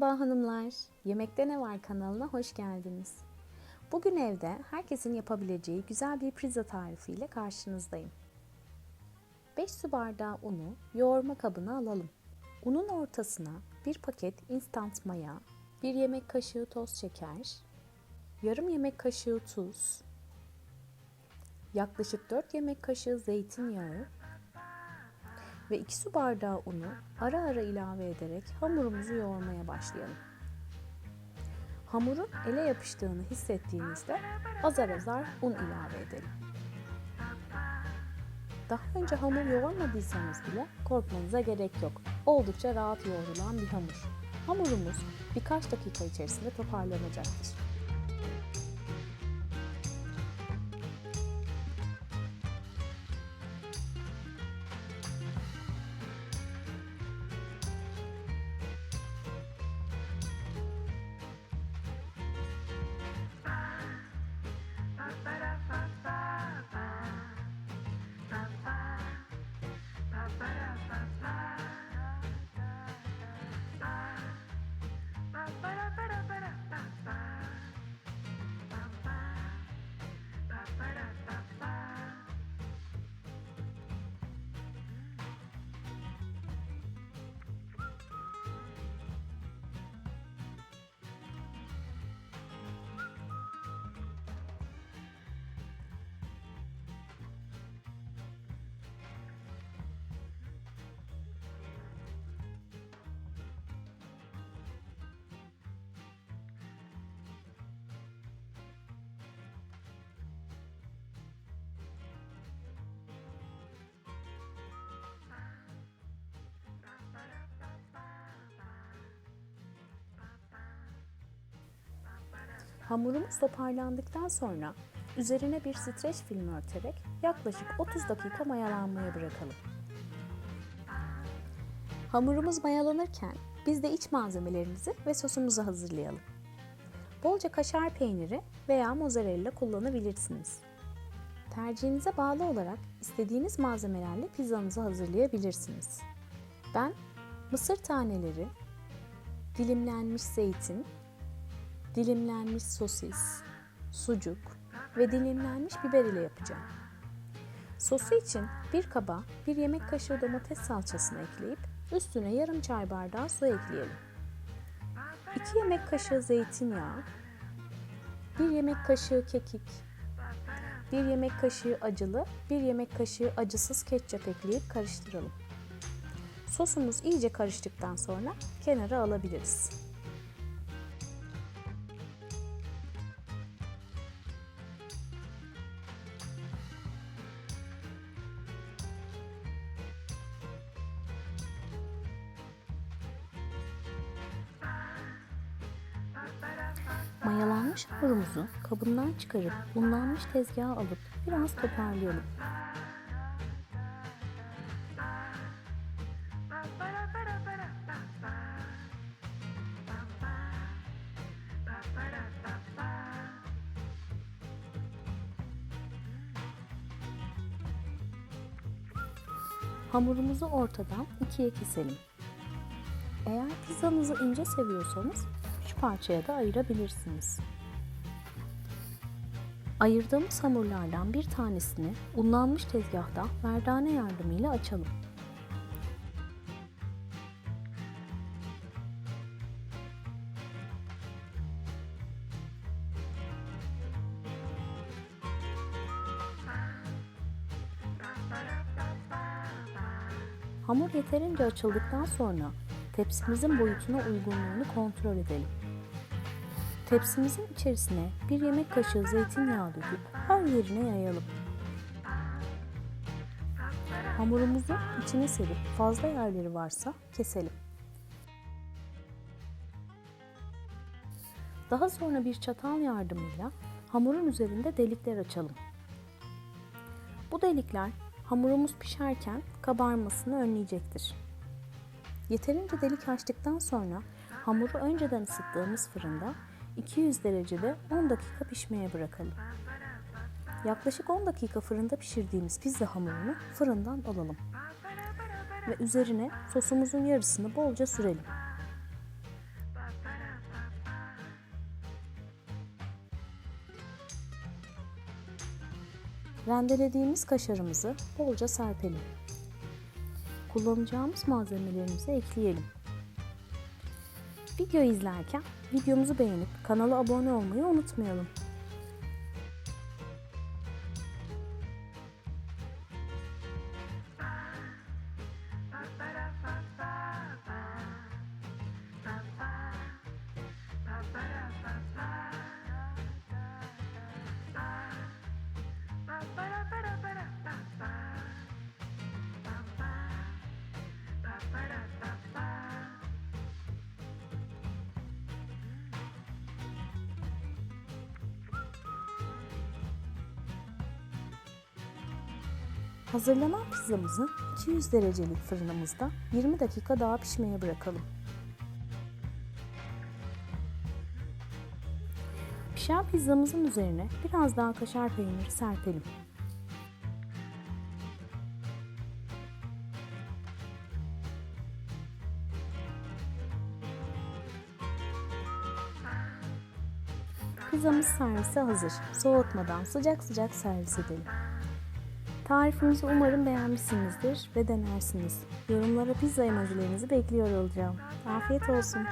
Merhaba hanımlar. Yemekte Ne Var kanalına hoş geldiniz. Bugün evde herkesin yapabileceği güzel bir pizza tarifiyle karşınızdayım. 5 su bardağı unu yoğurma kabına alalım. Unun ortasına bir paket instant maya, 1 yemek kaşığı toz şeker, yarım yemek kaşığı tuz, yaklaşık 4 yemek kaşığı zeytinyağı ve 2 su bardağı unu ara ara ilave ederek hamurumuzu yoğurmaya başlayalım. Hamurun ele yapıştığını hissettiğinizde azar azar un ilave edelim. Daha önce hamur yoğurmadıysanız bile korkmanıza gerek yok. Oldukça rahat yoğrulan bir hamur. Hamurumuz birkaç dakika içerisinde toparlanacaktır. Hamurumuz toparlandıktan sonra üzerine bir streç film örterek yaklaşık 30 dakika mayalanmaya bırakalım. Hamurumuz mayalanırken biz de iç malzemelerimizi ve sosumuzu hazırlayalım. Bolca kaşar peyniri veya mozzarella kullanabilirsiniz. Tercihinize bağlı olarak istediğiniz malzemelerle pizzanızı hazırlayabilirsiniz. Ben mısır taneleri, dilimlenmiş zeytin, dilimlenmiş sosis, sucuk ve dilimlenmiş biber ile yapacağım. Sosu için bir kaba bir yemek kaşığı domates salçasını ekleyip üstüne yarım çay bardağı su ekleyelim. 2 yemek kaşığı zeytinyağı, 1 yemek kaşığı kekik, 1 yemek kaşığı acılı, 1 yemek kaşığı acısız ketçap ekleyip karıştıralım. Sosumuz iyice karıştıktan sonra kenara alabiliriz. Mayalanmış hamurumuzu kabından çıkarıp unlanmış tezgaha alıp biraz toparlayalım. Hamurumuzu ortadan ikiye keselim. Eğer pizzanızı ince seviyorsanız parçaya da ayırabilirsiniz. Ayırdığımız hamurlardan bir tanesini unlanmış tezgahta merdane yardımıyla açalım. Hamur yeterince açıldıktan sonra tepsimizin boyutuna uygunluğunu kontrol edelim. Tepsimizin içerisine bir yemek kaşığı zeytinyağı döküp her yerine yayalım. Hamurumuzu içine serip fazla yerleri varsa keselim. Daha sonra bir çatal yardımıyla hamurun üzerinde delikler açalım. Bu delikler hamurumuz pişerken kabarmasını önleyecektir. Yeterince delik açtıktan sonra hamuru önceden ısıttığımız fırında 200 derecede 10 dakika pişmeye bırakalım. Yaklaşık 10 dakika fırında pişirdiğimiz pizza hamurunu fırından alalım. Ve üzerine sosumuzun yarısını bolca sürelim. Rendelediğimiz kaşarımızı bolca serpelim. Kullanacağımız malzemelerimizi ekleyelim. Video izlerken videomuzu beğenip kanala abone olmayı unutmayalım. Hazırlanan pizzamızı 200 derecelik fırınımızda 20 dakika daha pişmeye bırakalım. Pişen pizzamızın üzerine biraz daha kaşar peyniri serpelim. Pizzamız servise hazır. Soğutmadan sıcak sıcak servis edelim. Tarifimizi umarım beğenmişsinizdir ve denersiniz. Yorumlara pizza emojilerinizi bekliyor olacağım. Afiyet olsun.